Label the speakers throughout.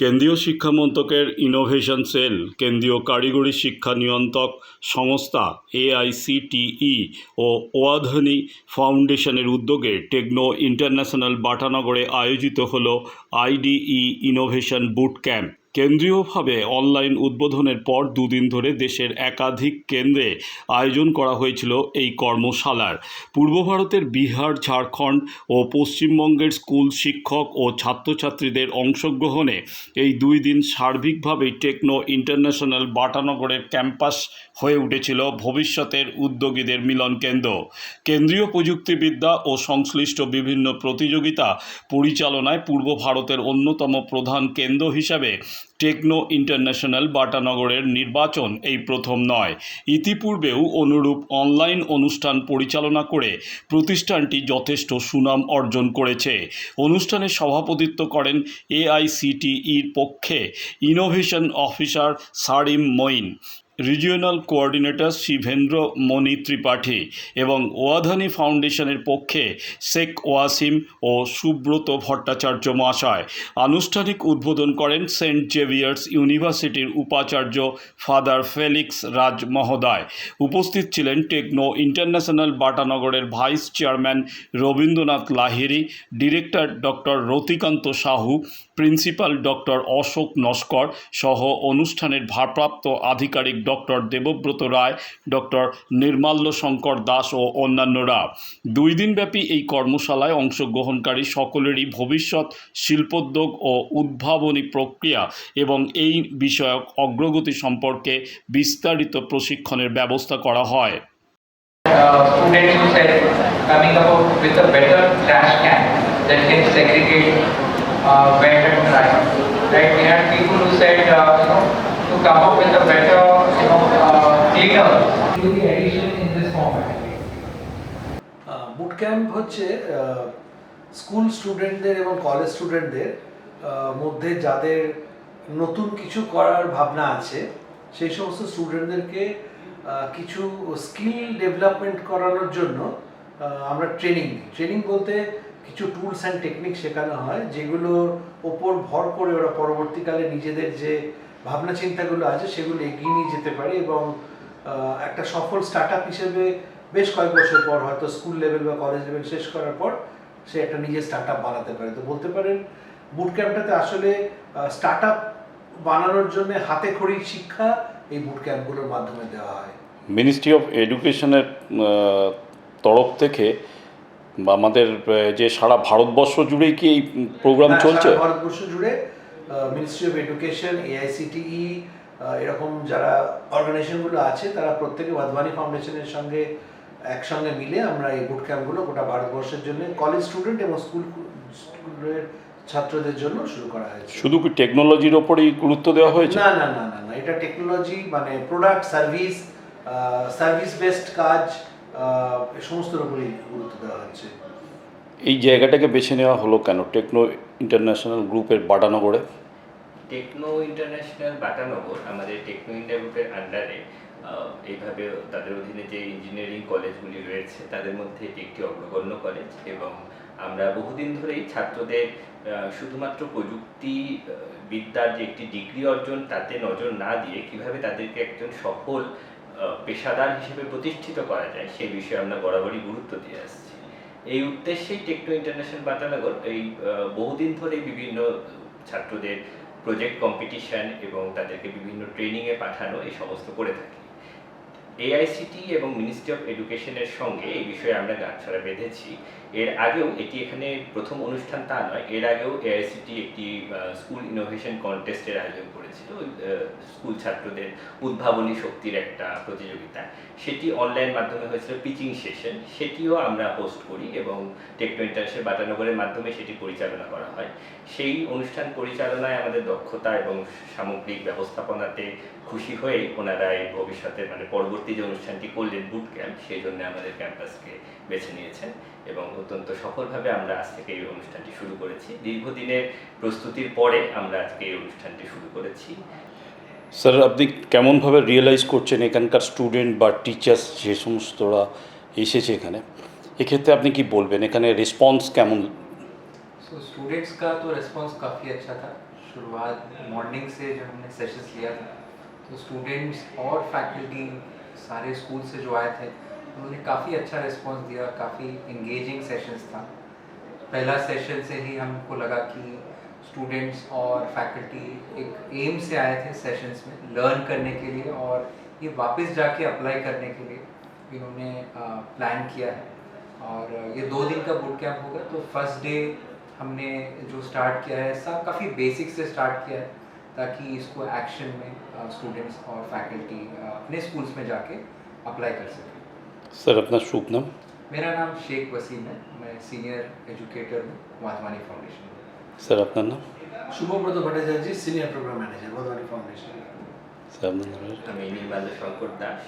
Speaker 1: কেন্দ্রীয় শিক্ষা মন্ত্রকের ইনোভেশন সেল কেন্দ্রীয় কারিগরি শিক্ষা নিয়ন্ত্রক সংস্থা এআইসিটিই ও ওয়াধনি ফাউন্ডেশনের উদ্যোগে টেকনো ইন্টারন্যাশনাল বাটানগরে আয়োজিত হল আইডিই ইনোভেশন বুট ক্যাম্প কেন্দ্রীয়ভাবে অনলাইন উদ্বোধনের পর দুদিন ধরে দেশের একাধিক কেন্দ্রে আয়োজন করা হয়েছিল এই কর্মশালার। পূর্ব ভারতের বিহার, ঝাড়খণ্ড ও পশ্চিমবঙ্গের স্কুল শিক্ষক ও ছাত্রছাত্রীদের অংশগ্রহণে এই দুই দিন সার্বিকভাবেই টেকনো ইন্টারন্যাশনাল বাটানগরের ক্যাম্পাস হয়ে উঠেছিল ভবিষ্যতের উদ্যোগীদের মিলন কেন্দ্র। কেন্দ্রীয় প্রযুক্তিবিদ্যা ও সংশ্লিষ্ট বিভিন্ন প্রতিযোগিতা পরিচালনায় পূর্ব ভারতের অন্যতম প্রধান কেন্দ্র হিসাবে টেকনো ইন্টারন্যাশনাল বাটানগরের নির্বাচন এই প্রথম নয়। ইতিপূর্বেও অনুরূপ অনলাইন অনুষ্ঠান পরিচালনা করে প্রতিষ্ঠানটি যথেষ্ট সুনাম অর্জন করেছে। অনুষ্ঠানে সভাপতিত্ব করেন এআইসিটিইর পক্ষে innovation officer Sarim Moin. Regional coordinator Shibendra Mani Tripathi এবং ওয়াধানি ফাউন্ডেশনের পক্ষে শেখ ওয়াসিম ও সুব্রত ভট্টাচার্য মহাশয়। আনুষ্ঠানিক উদ্বোধন করেন সেন্ট জেভিয়ার্স ইউনিভার্সিটির উপাচার্য ফাদার ফেলিক্স রাজ মহোদয়। উপস্থিত ছিলেন Techno International বাটানগরের vice chairman Rabindranath Lahiri director doctor Ratikanta Sahu, principal doctor Ashok Naskar সহ অনুষ্ঠানের ভারপ্রাপ্ত আধিকারিক ডক্টর দেবব্রত রায় ডক্টর নির্মাল্য শঙ্কর দাস ও অন্যান্যরা দুই দিনব্যাপী এই কর্মশালায় অংশগ্রহণকারী সকলেরই ভবিষ্যৎ শিল্পোদ্যোগ ও উদ্ভাবনী প্রক্রিয়া এবং এই বিষয়ক অগ্রগতি সম্পর্কে বিস্তারিত প্রশিক্ষণের ব্যবস্থা করা হয়
Speaker 2: uh. Right? We had people who said, uh, you know, to come up with a better, uh.
Speaker 3: Boot camp হচ্ছে স্কুল স্টুডেন্টদের এবং কলেজ স্টুডেন্টদের মধ্যে যাদের নতুন কিছু করার ভাবনা আছে, সেই সমস্ত স্টুডেন্টদেরকে কিছু স্কিল ডেভেলপমেন্ট করানোর জন্য আমরা ট্রেনিং দিই ট্রেনিং বলতে কিছু টুলস অ্যান্ড টেকনিক শেখানো হয় যেগুলোর ওপর ভর করে ওরা পরবর্তীকালে নিজেদের যে ভাবনা চিন্তাগুলো আছে, সেগুলো এগিয়ে নিয়ে যেতে পারে এবং একটা সফল স্টার্ট আপ হিসেবে বেশ কয়েক বছর পর হয়তো স্কুল লেভেল বা কলেজ লেভেল শেষ করার পর সে একটা নিজের স্টার্ট আপ বানাতে পারে। তো বলতে পারেন বুট ক্যাম্পটাতে আসলে স্টার্ট আপ বানানোর জন্য হাতে খড়ি শিক্ষা এই বুট ক্যাম্পগুলোর মাধ্যমে দেওয়া হয়।
Speaker 1: মিনিস্ট্রি অফ এডুকেশনের তরফ থেকে বা আমাদের যে সারা ভারতবর্ষ জুড়েই কি এই প্রোগ্রাম
Speaker 3: হ্যাঁ,
Speaker 1: চলছে?
Speaker 3: ভারতবর্ষ জুড়ে মিনিস্ট্রি অফ এডুকেশন এআইসিটিই এরকম যারা অর্গানাইজেশনগুলো আছে তারা প্রত্যেকে ওয়াধবানি ফাউন্ডেশনের সঙ্গে একসঙ্গে মিলে আমরা এই বুট ক্যাম্পগুলো গোটা ভারতবর্ষের জন্য কলেজ স্টুডেন্ট এবং স্কুল স্কুলের ছাত্রদের জন্য শুরু করা হয়েছে।
Speaker 1: শুধু কি টেকনোলজির ওপরেই গুরুত্ব দেওয়া হয়েছে?
Speaker 3: না না না না না এটা টেকনোলজি মানে প্রোডাক্ট সার্ভিস সার্ভিস বেসড কাজ সমস্তর উপরেই গুরুত্ব দেওয়া হচ্ছে।
Speaker 1: এই জায়গাটাকে বেছে নেওয়া হলো কেন? টেকনো ইন্টারন্যাশনাল গ্রুপের বাটানগরে?
Speaker 4: টেকনো ইন্টারন্যাশনাল বাটানগর আমাদের টেকনো ইন্ডিয়া গ্রুপের আন্ডারে এইভাবে তাদের অধীনে যে ইঞ্জিনিয়ারিং কলেজগুলি রয়েছে, তাদের মধ্যে এটি একটি অগ্রগণ্য কলেজ এবং আমরা বহুদিন ধরেই ছাত্রদের শুধুমাত্র প্রযুক্তি বিদ্যার যে একটি ডিগ্রি অর্জন, তাতে নজর না দিয়ে কীভাবে তাদেরকে একজন সফল পেশাদার হিসেবে প্রতিষ্ঠিত করা যায় সেই বিষয়ে আমরা বরাবরই গুরুত্ব দিয়ে আসছি। এই উদ্দেশ্যেই টেকনো ইন্টারন্যাশনাল বাটানগর এই বহুদিন ধরে বিভিন্ন ছাত্রদের প্রজেক্ট কম্পিটিশন এবং তাদেরকে বিভিন্ন ট্রেনিংয়ে পাঠানো এই সমস্ত করে থাকি। এআইসিটি এবং মিনিস্ট্রি অফ এডুকেশনের সঙ্গে এই বিষয়ে আমরা গাঁটছড়া বেঁধেছি। এর আগেও এটি এখানে প্রথম অনুষ্ঠান তা নয়, এর আগেও এআইসিটি একটি স্কুল ইনোভেশন কন্টেস্টের আয়োজন করেছিল স্কুল ছাত্রদের উদ্ভাবনী শক্তির একটা প্রতিযোগিতা সেটি অনলাইন মাধ্যমে হয়েছিল পিচিং সেশন সেটিও আমরা হোস্ট করি এবং টেকনো ইন্টারন্যাশনাল বাটানগরের মাধ্যমে সেটি পরিচালনা করা হয়। সেই অনুষ্ঠান পরিচালনায় আমাদের দক্ষতা এবং সামগ্রিক ব্যবস্থাপনাতে খুশি হয়ে ওনারা এই ভবিষ্যতে মানে পরবর্তী পরবর্তী যে অনুষ্ঠানটি করলেন বুট ক্যাম্প সেই জন্য আমাদের ক্যাম্পাসকে বেছে নিয়েছেন এবং অত্যন্ত সফলভাবে আমরা আজ থেকে এই অনুষ্ঠানটি শুরু করেছি দীর্ঘদিনের প্রস্তুতির পরে আমরা আজকে এই অনুষ্ঠানটি শুরু করেছি
Speaker 1: স্যার আপনি কেমনভাবে রিয়েলাইজ করছেন এখানকার স্টুডেন্ট বা টিচার্স যে সমস্তরা এসেছে এখানে এক্ষেত্রে আপনি কি বলবেন এখানে রেসপন্স কেমন
Speaker 5: सो स्टूडेंट्स का तो रिस्पांस काफ़ी अच्छा था शुरुआत मॉर्निंग से जब हमने सेशंस लिया था तो स्टूडेंट्स और फैकल्टी सारे स्कूल से जो आए थे, उन्होंने काफ़ी अच्छा रिस्पॉन्स दिया काफ़ी इंगेजिंग सेशंस था। पहला सेशन से ही हमको लगा कि स्टूडेंट्स और फैकल्टी एक एम से आए थे सेशंस में लर्न करने के लिए और ये वापस जाके अप्लाई करने के लिए इन्होंने प्लान किया है। और ये दो दिन का बूट कैंप होगा तो फ़र्स्ट डे हमने जो स्टार्ट किया है, सब काफ़ी बेसिक से स्टार्ट किया है। ताकि इसको एक्शन में स्टूडेंट्स और फैकल्टी अपने स्कूल्स में जाके अप्लाई कर सकें
Speaker 1: স্যার আপনার শুভ নাম
Speaker 5: मेरा नाम शेख वसीम है मैं सीनियर एजुकेटर हूँ वाधवानी फाउंडेशन में
Speaker 1: স্যার আপনার নাম
Speaker 3: Shubhabrata Bhattacharya senior program manager Badamani foundation
Speaker 1: sir আপনার নাম
Speaker 4: আমি Nirmalya Shankar Das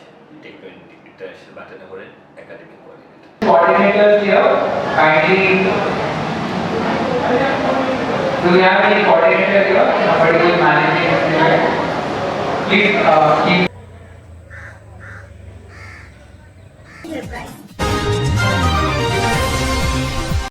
Speaker 4: techno International বাটানগরের academic coordinator
Speaker 2: Coordinators here, kindly. तो यहाँ पे कोऑर्डिनेटर जो है बड़ी मैनेजमेंट प्लीज़